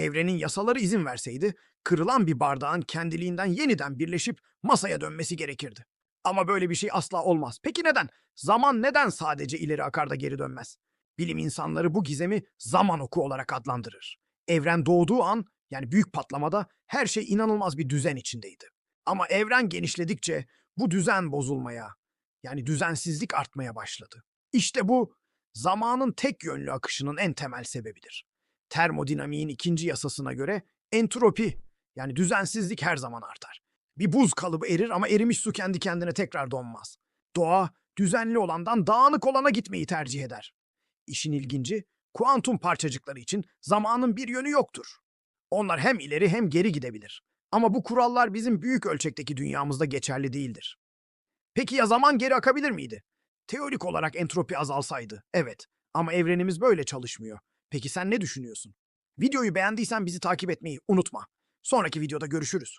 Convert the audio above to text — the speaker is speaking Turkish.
Evrenin yasaları izin verseydi, kırılan bir bardağın kendiliğinden yeniden birleşip masaya dönmesi gerekirdi. Ama böyle bir şey asla olmaz. Peki neden? Zaman neden sadece ileri akar da geri dönmez? Bilim insanları bu gizemi zaman oku olarak adlandırır. Evren doğduğu an, yani büyük patlamada her şey inanılmaz bir düzen içindeydi. Ama evren genişledikçe bu düzen bozulmaya, yani düzensizlik artmaya başladı. İşte bu zamanın tek yönlü akışının en temel sebebidir. Termodinamiğin ikinci yasasına göre entropi yani düzensizlik her zaman artar. Bir buz kalıbı erir ama erimiş su kendi kendine tekrar donmaz. Doğa düzenli olandan dağınık olana gitmeyi tercih eder. İşin ilginci, kuantum parçacıkları için zamanın bir yönü yoktur. Onlar hem ileri hem geri gidebilir. Ama bu kurallar bizim büyük ölçekteki dünyamızda geçerli değildir. Peki ya zaman geri akabilir miydi? Teorik olarak entropi azalsaydı, evet. Ama evrenimiz böyle çalışmıyor. Peki sen ne düşünüyorsun? Videoyu beğendiysen bizi takip etmeyi unutma. Sonraki videoda görüşürüz.